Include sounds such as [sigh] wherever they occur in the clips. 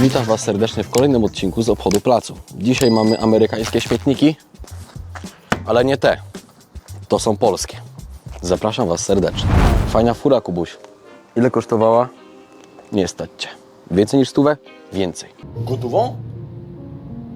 Witam Was serdecznie w kolejnym odcinku z obchodu placu. Dzisiaj mamy amerykańskie śmietniki, ale nie te. To są polskie. Zapraszam Was serdecznie. Fajna fura, Kubuś. Ile kosztowała? Nie stać Cię. Więcej niż stówę? Więcej. Gotową?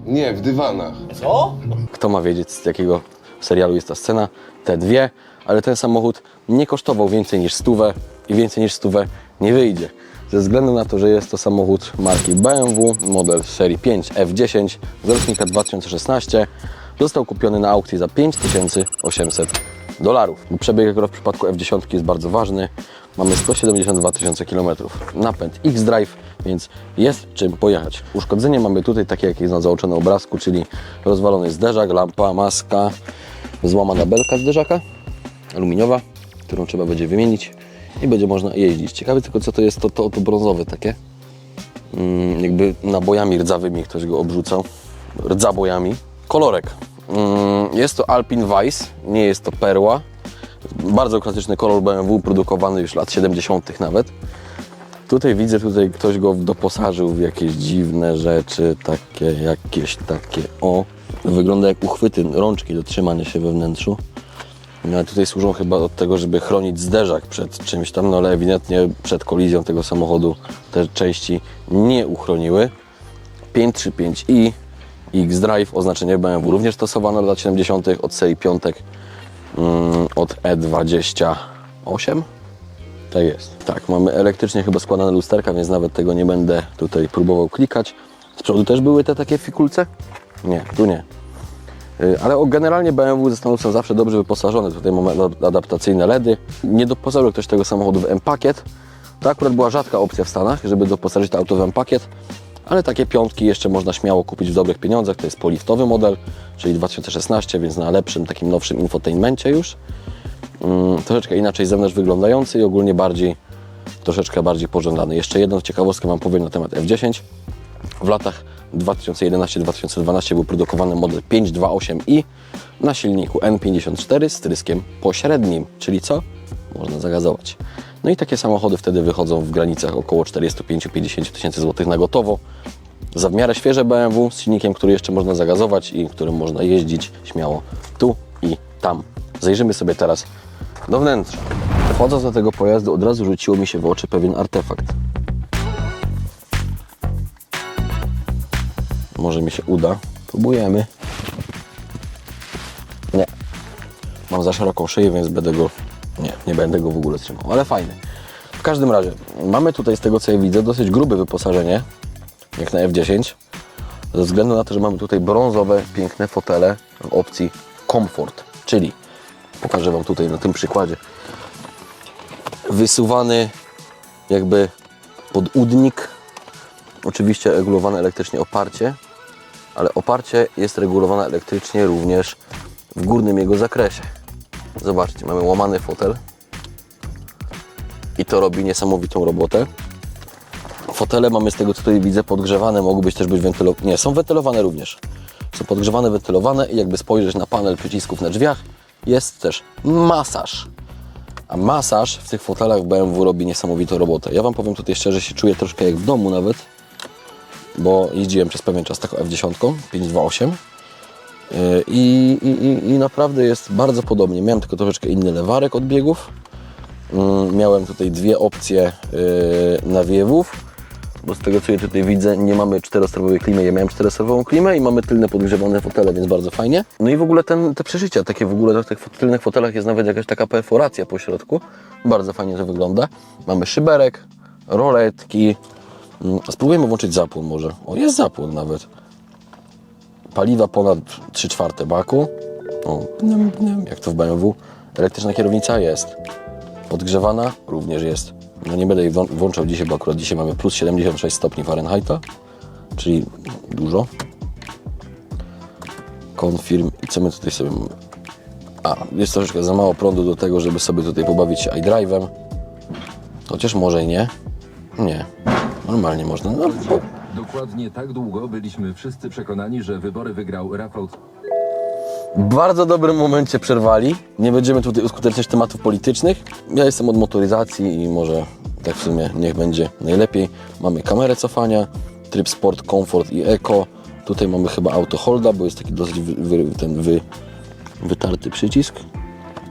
Nie, w dywanach. Co? Kto ma wiedzieć, z jakiego serialu jest ta scena? Te dwie, ale ten samochód nie kosztował więcej niż stówę i więcej niż stówę nie wyjdzie. Ze względu na to, że jest to samochód marki BMW, model serii 5 F10 z rocznika 2016, został kupiony na aukcji za 5800 dolarów. Przebieg akurat w przypadku F10 jest bardzo ważny. Mamy 172 tysiące kilometrów. Napęd X-Drive, więc jest czym pojechać. Uszkodzenie mamy tutaj takie, jak jest na załączonym obrazku, czyli rozwalony zderzak, lampa, maska, złamana belka zderzaka, aluminiowa, którą trzeba będzie wymienić i będzie można jeździć. Ciekawe tylko, co to jest to, to, to brązowe takie. Mm, jakby nabojami rdzawymi ktoś go obrzucał. Rdzabojami. Kolorek. Mm, jest to Alpine Weiss, nie jest to perła. Bardzo klasyczny kolor BMW, produkowany już lat 70. nawet. Tutaj widzę, tutaj ktoś go doposażył w jakieś dziwne rzeczy, takie jakieś takie, o. Wygląda jak uchwyty rączki do trzymania się we wnętrzu. No, ale tutaj służą chyba od tego, żeby chronić zderzak przed czymś tam, no ale ewidentnie przed kolizją tego samochodu te części nie uchroniły. 535i X-Drive, oznaczenie BMW również stosowano w lat 70. od serii piątek mm, od E28. Tak jest. Tak, mamy elektrycznie chyba składane lusterka, więc nawet tego nie będę tutaj próbował klikać. Z przodu też były te takie fikulce? Nie, tu nie. Y, Ale generalnie BMW zastanów są zawsze dobrze wyposażone. Tutaj mamy adap- adaptacyjne LEDy. Nie doposażył ktoś tego samochodu w M-pakiet. To akurat była rzadka opcja w Stanach, żeby doposażyć to auto w M-pakiet. Ale takie piątki jeszcze można śmiało kupić w dobrych pieniądzach. To jest poliftowy model, czyli 2016, więc na lepszym, takim nowszym infotainmencie już. Mm, troszeczkę inaczej z zewnątrz wyglądający i ogólnie bardziej, troszeczkę bardziej pożądany. Jeszcze jedną ciekawostkę Wam powiem na temat F10. W latach 2011-2012 był produkowany model 528i na silniku N54 z tryskiem pośrednim, czyli co? Można zagazować. No i takie samochody wtedy wychodzą w granicach około 45-50 tysięcy złotych na gotowo. Za w miarę świeże BMW z silnikiem, który jeszcze można zagazować i którym można jeździć śmiało tu i tam. Zajrzymy sobie teraz do wnętrza. Wchodząc do tego pojazdu od razu rzuciło mi się w oczy pewien artefakt. Może mi się uda. Próbujemy. Nie. Mam za szeroką szyję, więc będę go... Nie, nie będę go w ogóle trzymał, ale fajny. W każdym razie, mamy tutaj z tego co ja widzę dosyć grube wyposażenie, jak na F10. Ze względu na to, że mamy tutaj brązowe, piękne fotele w opcji Comfort, czyli pokażę Wam tutaj na tym przykładzie wysuwany jakby podudnik oczywiście regulowane elektrycznie oparcie ale oparcie jest regulowane elektrycznie również w górnym jego zakresie. Zobaczcie, mamy łamany fotel. I to robi niesamowitą robotę. Fotele mamy z tego co tutaj widzę podgrzewane, mogą być też być wentylowane, nie, są wentylowane również. Są podgrzewane, wentylowane i jakby spojrzeć na panel przycisków na drzwiach jest też masaż. A masaż w tych fotelach BMW robi niesamowitą robotę. Ja Wam powiem tutaj szczerze, się czuję troszkę jak w domu nawet, bo jeździłem przez pewien czas taką F10, 528 yy, i, i, i, naprawdę jest bardzo podobnie. Miałem tylko troszeczkę inny lewarek od biegów. Yy, Miałem tutaj dwie opcje yy, nawiewów, bo z tego co ja tutaj widzę, nie mamy czterostrofowej klimy. Ja miałem czterostrofową klimę i mamy tylne podgrzewane fotele, więc bardzo fajnie. No i w ogóle ten, te przeżycia, takie w ogóle w tych tylnych fotelach jest nawet jakaś taka perforacja po środku. Bardzo fajnie to wygląda. Mamy szyberek, roletki. Mm, Spróbujemy włączyć zapłon może. O, jest zapłon nawet. Paliwa ponad 3 czwarte baku. O, pnym, pnym, jak to w BMW. Elektryczna kierownica jest. Podgrzewana również jest. No nie będę jej włą- włączał dzisiaj, bo akurat dzisiaj mamy plus 76 stopni Fahrenheita, czyli dużo. Confirm i co my tutaj sobie? A, jest troszeczkę za mało prądu do tego, żeby sobie tutaj pobawić się iDrive'em. Chociaż może nie. Nie. Normalnie można. No, bo Dokładnie tak długo byliśmy wszyscy przekonani, że wybory wygrał Rafał W bardzo dobrym momencie przerwali. Nie będziemy tutaj uskuteczniać tematów politycznych. Ja jestem od motoryzacji i może tak w sumie niech będzie najlepiej. Mamy kamerę cofania, tryb sport, komfort i eco. Tutaj mamy chyba auto holda, bo jest taki dosyć wy, wy, ten wy, wytarty przycisk.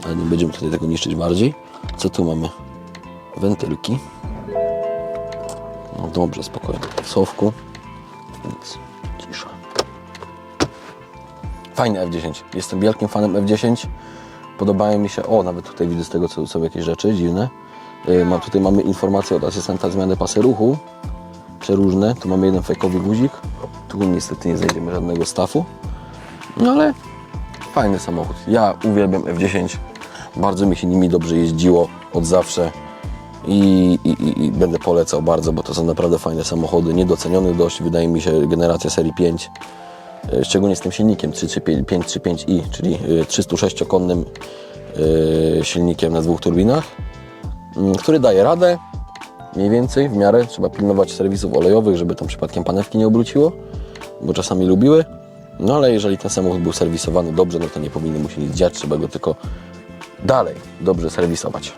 Ale nie będziemy tutaj tego niszczyć bardziej. Co tu mamy? Wentylki. No dobrze, spokojnie. Sowku. Nic. Cisza. Fajny F10. Jestem wielkim fanem F10. Podobają mi się. O, nawet tutaj widzę z tego, co są jakieś rzeczy dziwne. Yy, Mam, tutaj mamy informację od asystenta zmiany pasy ruchu. Przeróżne. Tu mamy jeden fejkowy guzik. Tu niestety nie znajdziemy żadnego stafu. No ale fajny samochód. Ja uwielbiam F10. Bardzo mi się nimi dobrze jeździło od zawsze. I, i, i, będę polecał bardzo, bo to są naprawdę fajne samochody. Niedoceniony dość, wydaje mi się, generacja serii 5. E, Szczególnie z tym silnikiem 535i, czyli e, 306-konnym e, silnikiem na dwóch turbinach, m, który daje radę mniej więcej w miarę. Trzeba pilnować serwisów olejowych, żeby tam przypadkiem panewki nie obróciło, bo czasami lubiły. No ale jeżeli ten samochód był serwisowany dobrze, no to nie powinno mu się nic dziać, trzeba go tylko dalej dobrze serwisować.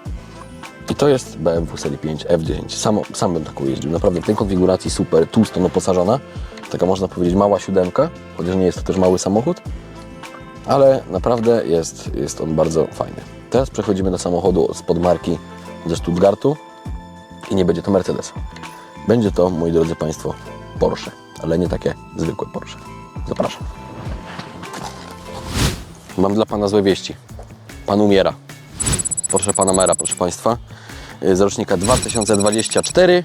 I to jest BMW Serii 5 F10. Sam, sam bym taką jeździł. Naprawdę w tej konfiguracji super, tłusto oposażona. Taka można powiedzieć mała siódemka, chociaż nie jest to też mały samochód. Ale naprawdę jest, jest on bardzo fajny. Teraz przechodzimy do samochodu spod marki ze Stuttgartu i nie będzie to Mercedes. Będzie to, moi drodzy Państwo, Porsche, ale nie takie zwykłe Porsche. Zapraszam. Mam dla Pana złe wieści. Pan umiera. Porsche Panamera, proszę Państwa, y, z rocznika 2024,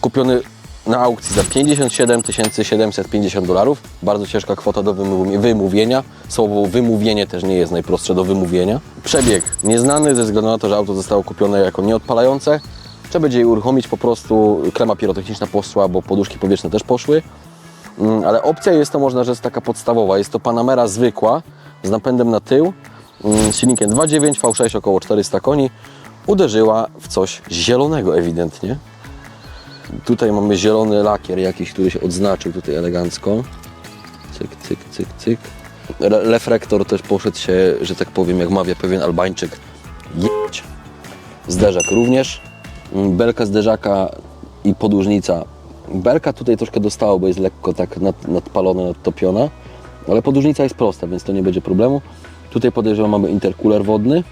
kupiony na aukcji za 57 750 dolarów. Bardzo ciężka kwota do wymówi- wymówienia. Słowo wymówienie też nie jest najprostsze do wymówienia. Przebieg nieznany ze względu na to, że auto zostało kupione jako nieodpalające. Trzeba będzie je uruchomić po prostu, klema pirotechniczna poszła, bo poduszki powietrzne też poszły. Mm, ale opcja jest to, można rzec, taka podstawowa. Jest to Panamera zwykła, z napędem na tył, silnikiem 2.9, V6 około 400 koni. Uderzyła w coś zielonego ewidentnie. Tutaj mamy zielony lakier jakiś, który się odznaczył tutaj elegancko. Cyk, cyk, cyk, cyk. Re- Reflektor też poszedł się, że tak powiem, jak mawia pewien Albańczyk. Zderzak również. Mm, Belka zderzaka i podłużnica. Belka tutaj troszkę dostało, bo jest lekko tak nad, nadpalona, nadtopiona. Ale podłużnica jest prosta, więc to nie będzie problemu. Tutaj podejrzewam mamy intercooler wodny.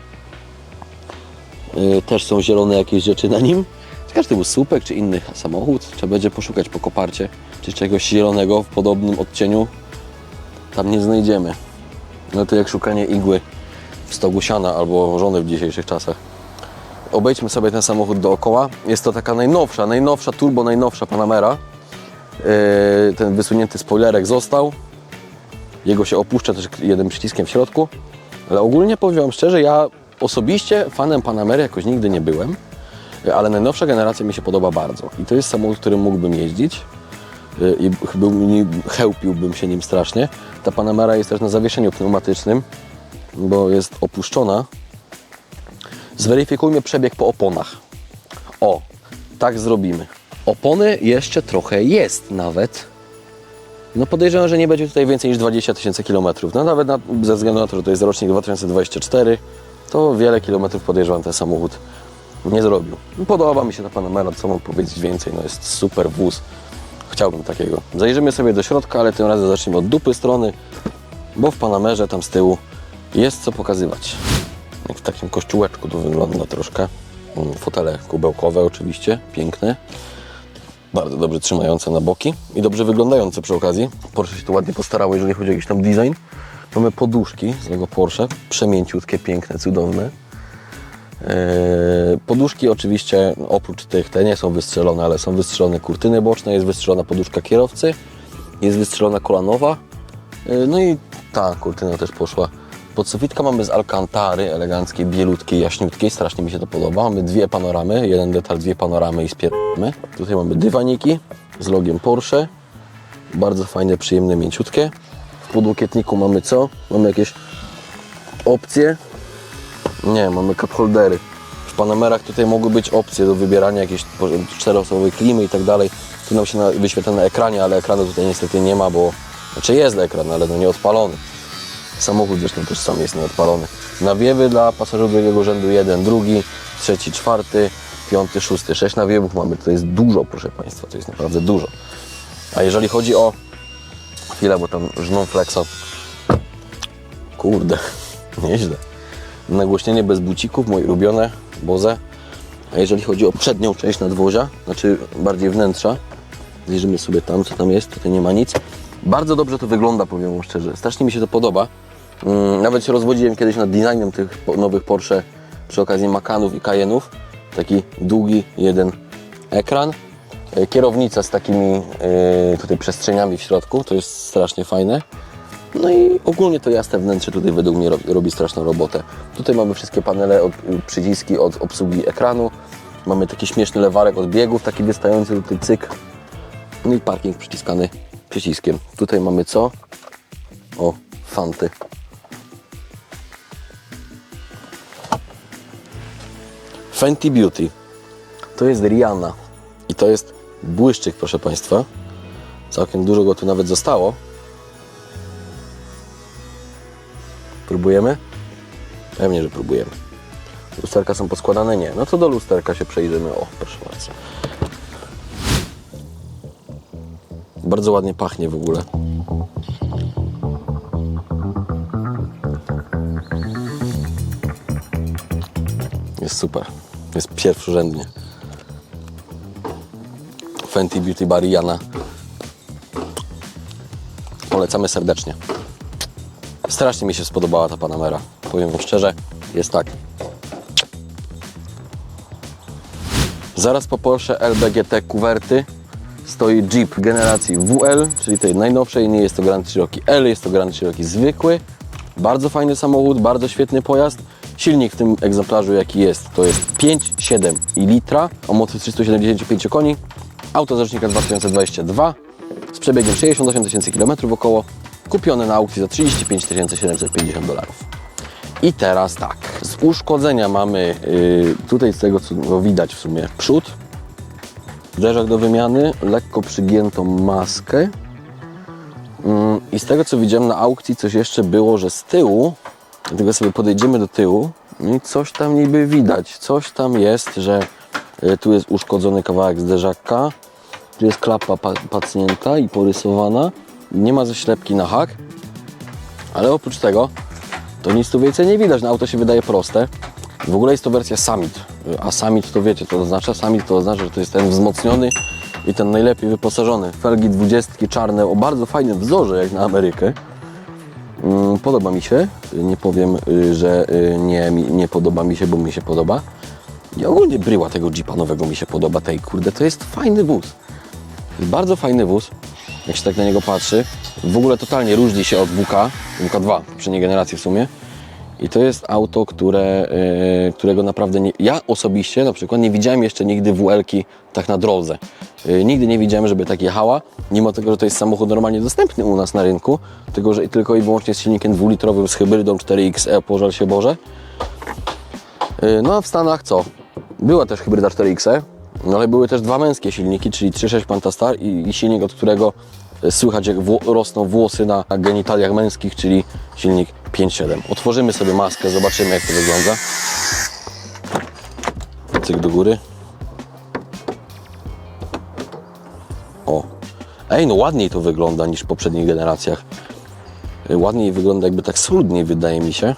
Yy, też są zielone jakieś rzeczy na nim. Czy to był słupek, czy inny samochód. Trzeba będzie poszukać po koparcie, czy czegoś zielonego w podobnym odcieniu tam nie znajdziemy. No to jak szukanie igły w stogu siana albo żony w dzisiejszych czasach. Obejdźmy sobie ten samochód dookoła. Jest to taka najnowsza, najnowsza turbo, najnowsza Panamera. Yy, ten wysunięty spoilerek został. Jego się opuszcza też jednym przyciskiem w środku. Ale ogólnie powiem szczerze, ja osobiście fanem Panamery jakoś nigdy nie byłem. Ale najnowsza generacja mi się podoba bardzo. I to jest samochód, którym mógłbym jeździć. Yy, I chełpiłbym się nim strasznie. Ta Panamera jest też na zawieszeniu pneumatycznym, bo jest opuszczona. Zweryfikujmy przebieg po oponach. O, tak zrobimy. Opony jeszcze trochę jest nawet. No podejrzewam, że nie będzie tutaj więcej niż 20 tysięcy kilometrów. No nawet na, ze względu na to, że to jest rocznik 2024, to wiele kilometrów podejrzewam ten samochód nie zrobił. Podoba mi się ta Panamera, co mam powiedzieć więcej, no jest super wóz. Chciałbym takiego. Zajrzymy sobie do środka, ale tym razem zacznijmy od dupy strony, bo w Panamerze tam z tyłu jest co pokazywać. Jak w takim kościółeczku to wygląda troszkę. Mm, Fotele kubełkowe oczywiście, piękne. Bardzo dobrze trzymające na boki i dobrze wyglądające przy okazji. Porsche się tu ładnie postarało, jeżeli chodzi o jakiś tam design. Mamy poduszki z tego Porsche, przemięciutkie, piękne, cudowne. Eee, Poduszki oczywiście, no, oprócz tych, te nie są wystrzelone, ale są wystrzelone kurtyny boczne, jest wystrzelona poduszka kierowcy, jest wystrzelona kolanowa, Eee, no i ta kurtyna też poszła. Podsufitka mamy z Alcantary, eleganckiej, bielutkiej, jaśniutkiej, strasznie mi się to podoba. Mamy dwie panoramy, jeden detal, dwie panoramy i spieramy. Tutaj mamy dywaniki z logiem Porsche, bardzo fajne, przyjemne, mięciutkie. W podłokietniku mamy co? Mamy jakieś opcje, nie, mamy cup holdery. W Panamerach tutaj mogły być opcje do wybierania jakiejś po- czteroosobowej klimy i tak dalej. Tu nam się wyświetla na ekranie, ale ekranu tutaj niestety nie ma, bo... Znaczy jest ekran, ale no nie odpalony. Samochód zresztą też sam jest nieodpalony. Nawiewy dla pasażerów drugiego rzędu, jeden, drugi, trzeci, czwarty, piąty, szósty, sześć nawiewów mamy. To jest dużo, proszę Państwa, to jest naprawdę dużo. A jeżeli chodzi o chwilę, bo tam żną flexa, kurde, [laughs] nieźle. Nagłośnienie bez bucików, moje ulubione, Boze. A jeżeli chodzi o przednią część nadwozia, znaczy bardziej wnętrza, zajrzymy sobie tam, co tam jest, tutaj nie ma nic. Bardzo dobrze to wygląda, powiem szczerze. Strasznie mi się to podoba. Mm, Nawet się rozwodziłem kiedyś nad designem tych nowych Porsche przy okazji Macanów i Cayenne'ów. Taki długi jeden ekran. E, Kierownica z takimi e, tutaj przestrzeniami w środku, to jest strasznie fajne. No i ogólnie to jasne wnętrze tutaj według mnie robi, robi straszną robotę. Tutaj mamy wszystkie panele, od, y, przyciski od obsługi ekranu. Mamy taki śmieszny lewarek od biegów, taki wystający tutaj cyk. No i parking przyciskany przyciskiem. Tutaj mamy co? O, fanty. Fenty Beauty. To jest Rihanna. I to jest błyszczyk, proszę Państwa. Całkiem dużo go tu nawet zostało. Próbujemy? Pewnie, że próbujemy. Lusterka są poskładane? Nie. No to do lusterka się przejdziemy. O, proszę bardzo. Bardzo ładnie pachnie w ogóle. Jest super. Jest pierwszorzędnie. Fenty Beauty Bar Jana. Polecamy serdecznie. Strasznie mi się spodobała ta Panamera. Powiem wam szczerze, jest tak. Zaraz po Porsche LBGT kuwerty stoi Jeep generacji WL, czyli tej najnowszej. Nie jest to Grand Cherokee L, jest to Grand Cherokee zwykły. Bardzo fajny samochód, bardzo świetny pojazd. Silnik w tym egzemplarzu jaki jest, to jest 5,7 i litra o mocy 375 koni. Auto z rocznika 2022 z przebiegiem 68 tysięcy km około. Kupione na aukcji za 35 750 dolarów. I teraz tak, z uszkodzenia mamy yy, tutaj z tego co widać w sumie przód, zderzak do wymiany, lekko przygiętą maskę Mm, i z tego co widziałem na aukcji coś jeszcze było, że z tyłu, dlatego sobie podejdziemy do tyłu no i coś tam niby widać, coś tam jest, że y, tu jest uszkodzony kawałek zderzaka, tu jest klapa pa pacnięta i porysowana, nie ma zaślepki na hak, ale oprócz tego to nic tu więcej nie widać. No, auto się wydaje proste. W ogóle jest to wersja Summit. A Summit to wiecie, to oznacza? Summit to oznacza, że to jest ten wzmocniony i ten najlepiej wyposażony. Felgi 20 czarne o bardzo fajnym wzorze, jak na Amerykę. Mm, Podoba mi się. Nie powiem, y, że y, nie, nie podoba mi się, bo mi się podoba. I ogólnie bryła tego Jeepa nowego mi się podoba. Tej kurde, to jest fajny wóz. Jest bardzo fajny wóz, jak się tak na niego patrzy. W ogóle totalnie różni się od WK, WK2, poprzedniej generacji w sumie. I to jest auto, które, e, którego naprawdę nie, ja osobiście na przykład nie widziałem jeszcze nigdy WL-ki tak na drodze. E, nigdy nie widziałem, żeby tak jechała, mimo tego, że to jest samochód normalnie dostępny u nas na rynku, tylko, że tylko i wyłącznie z silnikiem dwulitrowym z hybrydą 4XE, pożal się Boże. E, No a w Stanach co? Była też hybryda 4XE, no ale były też dwa męskie silniki, czyli 3.6 Pantastar i, silnik, od którego e, słychać jak wło- rosną włosy na genitaliach męskich, czyli silnik 5.7. Otworzymy sobie maskę, zobaczymy jak to wygląda. Cyk do góry. Ej, no ładniej to wygląda niż w poprzednich generacjach. Ładniej wygląda jakby tak schludniej wydaje mi się.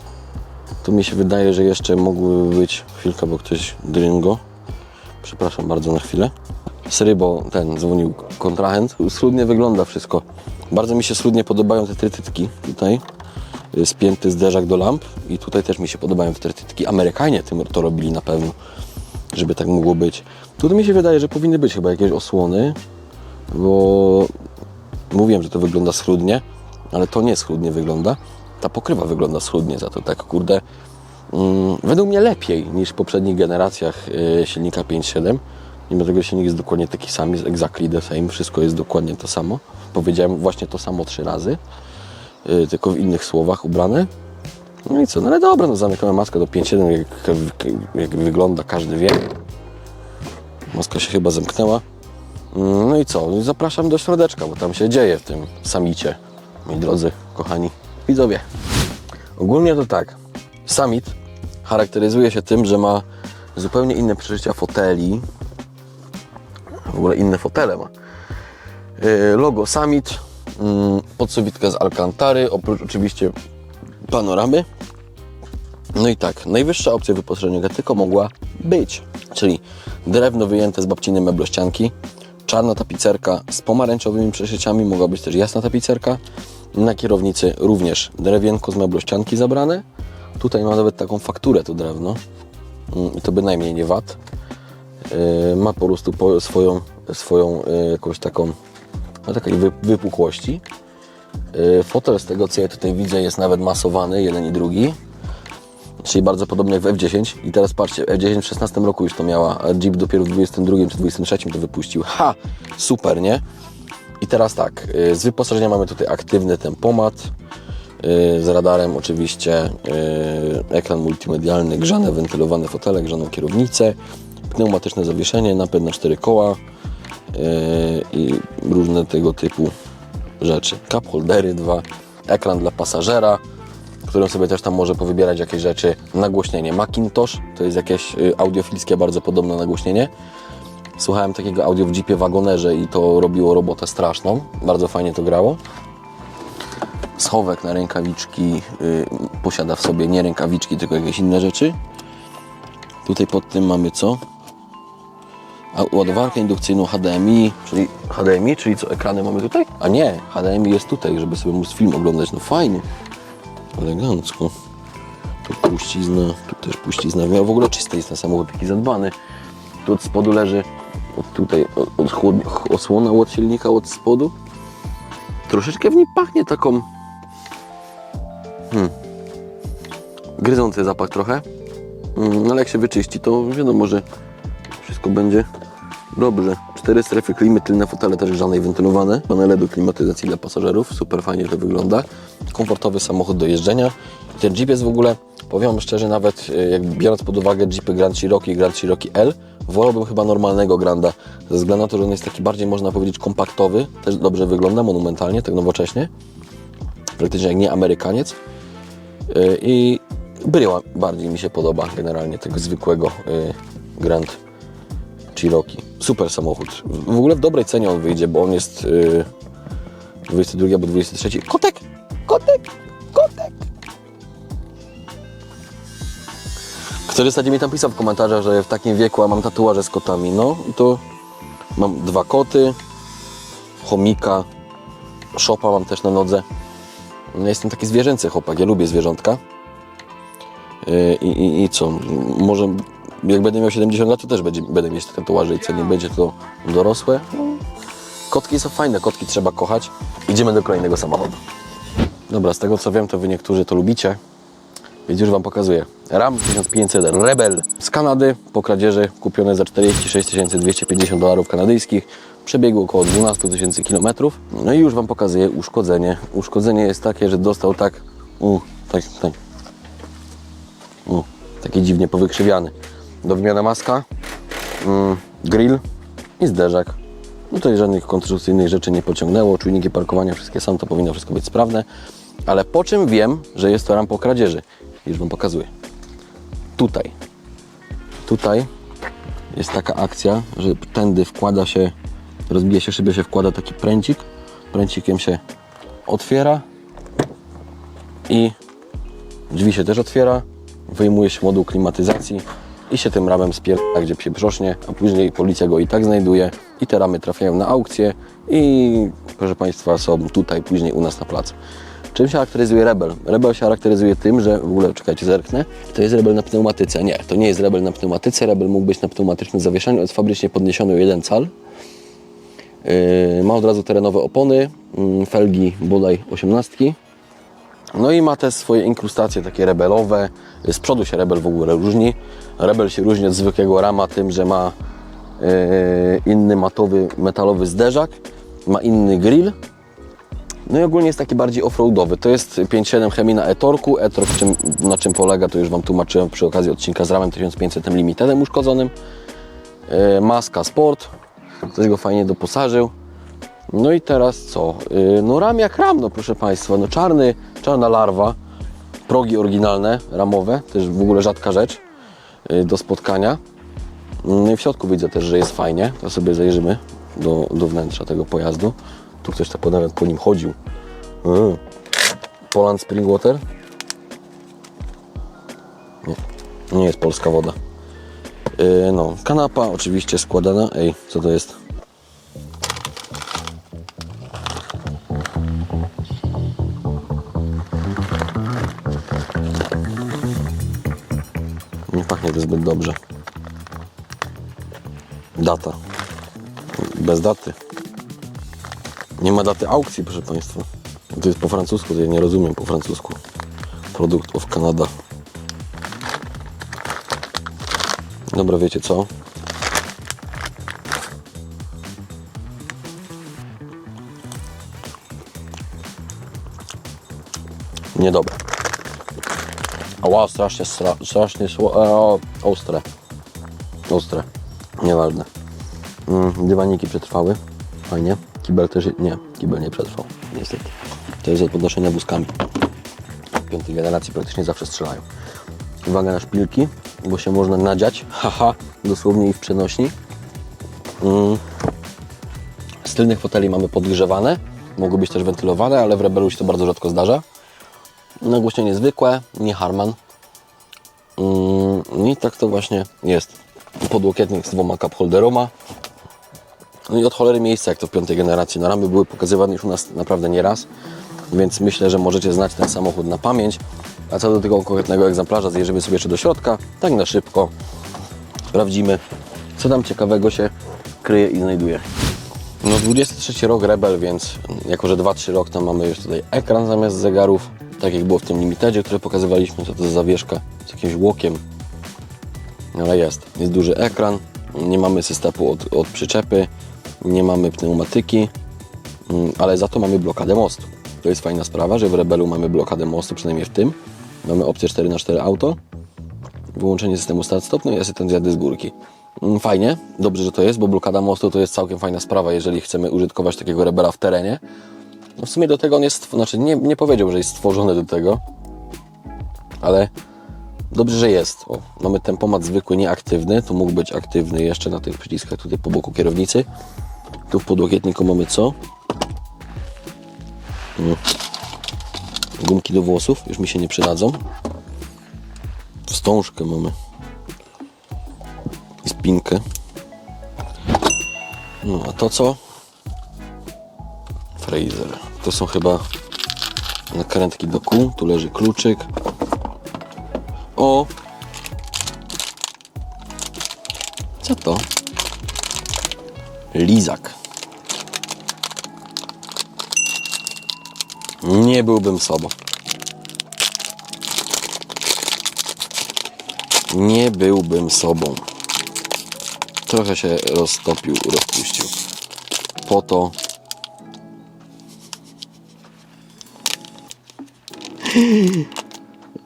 Tu mi się wydaje, że jeszcze mogłyby być... Chwilkę, bo ktoś dringo. Przepraszam bardzo na chwilę. Sery, bo ten dzwonił kontrahent. Schludnie wygląda wszystko. Bardzo mi się schludnie podobają te trytytki tutaj. Spięty zderzak do lamp i tutaj też mi się podobają te trytytki. Amerykanie tym to robili na pewno, żeby tak mogło być. Tutaj mi się wydaje, że powinny być chyba jakieś osłony, bo mówiłem, że to wygląda schludnie, ale to nie schludnie wygląda. Ta pokrywa wygląda schludnie, za to tak kurde Mm, według mnie lepiej niż w poprzednich generacjach y, silnika 5.7. Mimo tego silnik jest dokładnie taki sam, jest exactly the same, wszystko jest dokładnie to samo. Powiedziałem właśnie to samo trzy razy, y, tylko w innych słowach ubrane. No i co, no ale dobra, no zamykamy maskę do 5.7, jak, jak, jak wygląda, każdy wie. Maska się chyba zamknęła. No i co, zapraszam do środeczka, bo tam się dzieje w tym samicie, moi drodzy, kochani widzowie. Ogólnie to tak. Summit charakteryzuje się tym, że ma zupełnie inne przeżycia foteli. W ogóle inne fotele ma. Yy, Logo Summit, mm, podsuwitka z Alcantary, oprócz oczywiście panoramy. No i tak, najwyższa opcja wyposażenia tylko mogła być, czyli drewno wyjęte z babciny meblościanki, czarna tapicerka z pomarańczowymi przeszyciami, mogła być też jasna tapicerka. Na kierownicy również drewienko z meblościanki zabrane. Tutaj ma nawet taką fakturę to drewno Mm, i to bynajmniej nie wat. Yy, ma po prostu swoją, swoją yy, jakąś taką ma takiej wy, wypukłości. Yy, Fotel z tego co ja tutaj widzę jest nawet masowany, jeden i drugi. Czyli bardzo podobny jak w F10. I teraz patrzcie, F10 w 16 roku już to miała, a Jeep dopiero w 22 czy 23 to wypuścił. Ha! Super, nie? I teraz tak, y, z wyposażenia mamy tutaj aktywny tempomat, y, z radarem oczywiście, y, ekran multimedialny, grzane, wentylowane fotele, grzaną kierownicę, pneumatyczne zawieszenie, napęd na cztery koła i różne tego typu rzeczy. Cup holdery dwa, ekran dla pasażera, którym sobie też tam może powybierać jakieś rzeczy. Nagłośnienie Macintosh, to jest jakieś y, audiofilskie, bardzo podobne nagłośnienie. Słuchałem takiego audio w Jeepie Wagonerze i to robiło robotę straszną. Bardzo fajnie to grało. Schowek na rękawiczki y, posiada w sobie nie rękawiczki, tylko jakieś inne rzeczy. Tutaj pod tym mamy co? A ładowarkę indukcyjną HDMI, czyli HDMI, czyli co ekrany mamy tutaj? A nie, HDMI jest tutaj, żeby sobie móc film oglądać. No fajnie. Elegancko. Tu puścizna, tu też puścizna. W ogóle czysty jest ten samochód, taki zadbany. Tu od spodu leży, od tutaj, od, od chłod- ch- osłona od silnika od spodu. Troszeczkę w niej pachnie taką... Hmm. Gryzący zapach trochę. Mm, ale jak się wyczyści, to wiadomo, że wszystko będzie dobrze. Cztery strefy klimy, tylne fotele też grzane i wentylowane. Panele do klimatyzacji dla pasażerów. Super fajnie to wygląda. Komfortowy samochód do jeżdżenia. Ten Jeep jest w ogóle, powiem wam szczerze, nawet e, jak biorąc pod uwagę Jeepy Grand Cherokee i Grand Cherokee L, wolałbym chyba normalnego Granda. Ze względu na to, że on jest taki bardziej, można powiedzieć, kompaktowy. Też dobrze wygląda, monumentalnie, tak nowocześnie. Praktycznie jak nie Amerykaniec. Yy, I bryła bardziej mi się podoba generalnie tego zwykłego yy, Grand Cherokee. Super samochód. W ogóle w dobrej cenie on wyjdzie, bo on jest yy, 22 albo 23. Kotek! Kotek! Kotek! Ktoś ostatnio mi tam pisał w komentarzach, że w takim wieku a mam tatuaże z kotami. No i to mam dwa koty, chomika, szopa mam też na nodze. No, jestem taki zwierzęcy chłopak, ja lubię zwierzątka. Yy, I, i, I co? Może jak będę miał 70 lat, to też będzie, będę mieć te tatuaże i co nie będzie to dorosłe. Kotki są fajne, kotki trzeba kochać. Idziemy do kolejnego samochodu. Dobra, z tego co wiem, to wy niektórzy to lubicie, więc już Wam pokazuję. Ram 1500 Rebel z Kanady, po kradzieży kupione za 46 250 dolarów kanadyjskich. Przebiegu około 12 tysięcy kilometrów. No i już Wam pokazuję uszkodzenie. Uszkodzenie jest takie, że dostał tak, u, tak, tak, u, taki dziwnie powykrzywiany. Do wymiany maska, mm, grill i zderzak. No Tutaj żadnych konstrukcyjnych rzeczy nie pociągnęło, czujniki parkowania wszystkie są, to powinno wszystko być sprawne. Ale po czym wiem, że jest to ram po kradzieży? Już Wam pokazuję. Tutaj. Tutaj jest taka akcja, że tędy wkłada się, rozbija się szybę, się wkłada taki pręcik. Pręcikiem się otwiera i drzwi się też otwiera. Wyjmuje się moduł klimatyzacji i się tym ramem spiera, gdzie się brzosznie, a później policja go i tak znajduje i te ramy trafiają na aukcję i proszę Państwa są tutaj później u nas na placu. Czym się charakteryzuje Rebel? Rebel się charakteryzuje tym, że w ogóle, czekajcie, zerknę, to jest Rebel na pneumatyce. Nie, to nie jest Rebel na pneumatyce. Rebel mógł być na pneumatycznym zawieszeniu, jest fabrycznie podniesiony o 1 cal. Yy, ma od razu terenowe opony, yy, felgi bodaj 18. No i ma te swoje inkrustacje takie rebelowe. Z przodu się Rebel w ogóle różni. Rebel się różni od zwykłego rama tym, że ma yy, inny matowy, metalowy zderzak, ma inny grill. No i ogólnie jest taki bardziej offroadowy. To jest 5.7 Chemii na e-torku. E-tork czym, na czym polega, to już Wam tłumaczyłem przy okazji odcinka z ramem 1500 Limitedem uszkodzonym. Yy, maska Sport. Ktoś go fajnie doposażył. No i teraz co? Yy, No ram jak ram, no proszę Państwa. No czarny, czarna larwa. progi oryginalne, ramowe, też w ogóle rzadka rzecz do spotkania. No w środku widzę też, że jest fajnie. To sobie zajrzymy do, do wnętrza tego pojazdu. Tu ktoś tak nawet po nim chodził. Mm. Poland Springwater. Nie, nie jest polska woda. Yy, no, kanapa oczywiście składana. Ej, co to jest? Zbyt dobrze. Data. Bez daty. Nie ma daty aukcji, proszę Państwa. To jest po francusku, to ja nie rozumiem po francusku. Produkt of Canada. Dobra, wiecie co? Niedobre. Ała, strasznie, stra, strasznie e, o, ostre. Ostre. Nieważne. Mm, dywaniki przetrwały. Fajnie. Kibel też, nie, kibel nie przetrwał. Niestety. To jest od podnoszenia wózkami. Piątej generacji praktycznie zawsze strzelają. Uwaga na szpilki, bo się można nadziać. Haha, dosłownie i w przenośni. Mm. Z tylnych foteli mamy podgrzewane. Mogą być też wentylowane, ale w Rebelu się to bardzo rzadko zdarza. Nagłośnienie zwykłe, nie Harman. Mm, I tak to właśnie jest. Podłokietnik z dwoma cup holderoma. No i od cholery miejsca, jak to w piątej generacji. No ramy były pokazywane już u nas naprawdę nieraz, więc myślę, że możecie znać ten samochód na pamięć. A co do tego konkretnego egzemplarza, zjedziemy sobie jeszcze do środka, tak na szybko. Sprawdzimy, co tam ciekawego się kryje i znajduje. No 23 rok Rebel, więc jako, że 2-3 rok tam mamy już tutaj ekran zamiast zegarów, tak jak było w tym limitedzie, który pokazywaliśmy, co to za zawieszka z jakimś łokiem, ale jest. Jest duży ekran, nie mamy systemu od, od przyczepy, nie mamy pneumatyki, mm, ale za to mamy blokadę mostu. To jest fajna sprawa, że w Rebelu mamy blokadę mostu, przynajmniej w tym. Mamy opcję 4x4 auto, wyłączenie systemu start-stop, no i asystent jazdy z górki. Mm, Fajnie, dobrze, że to jest, bo blokada mostu to jest całkiem fajna sprawa, jeżeli chcemy użytkować takiego Rebela w terenie. No w sumie do tego on jest, znaczy nie, nie powiedział, że jest stworzony do tego, ale Dobrze, że jest. O, mamy tempomat zwykły, nieaktywny. Tu mógł być aktywny jeszcze na tych przyciskach tutaj po boku kierownicy. Tu w podłokietniku mamy co? Mm. Gumki do włosów, już mi się nie przydadzą. Wstążkę mamy. I spinkę. No, a to co? Fraser. To są chyba nakrętki do kół. Tu leży kluczyk. O! Co to? Lizak. Nie byłbym sobą. Nie byłbym sobą. Trochę się roztopił, rozpuścił. Po to.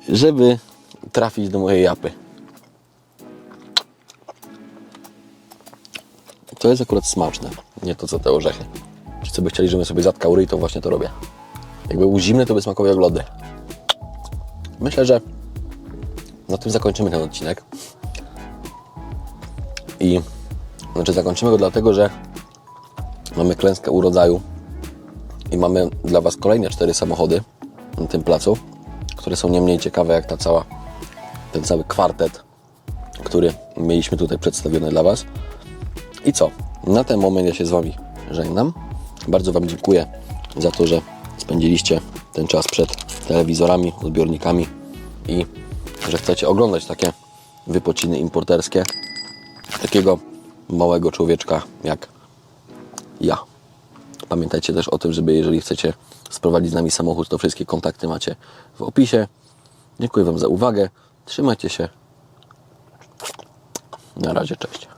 Żeby trafić do mojej japy. To jest akurat smaczne, nie to co te orzechy. Wszyscy by chcieli, żebym sobie zatkał ryj, to właśnie to robię. Jakby był zimny, to by smakował jak lody. Myślę, że na tym zakończymy ten odcinek. I znaczy zakończymy go dlatego, że mamy klęskę urodzaju i mamy dla Was kolejne cztery samochody na tym placu, które są nie mniej ciekawe jak ta cała, ten cały kwartet, który mieliśmy tutaj przedstawiony dla Was. I co? Na ten moment ja się z Wami żegnam. Bardzo Wam dziękuję za to, że spędziliście ten czas przed telewizorami, odbiornikami i że chcecie oglądać takie wypociny importerskie takiego małego człowieczka jak ja. Pamiętajcie też o tym, żeby jeżeli chcecie sprowadzić z nami samochód, to wszystkie kontakty macie w opisie. Dziękuję Wam za uwagę. Trzymajcie się. Na razie, cześć.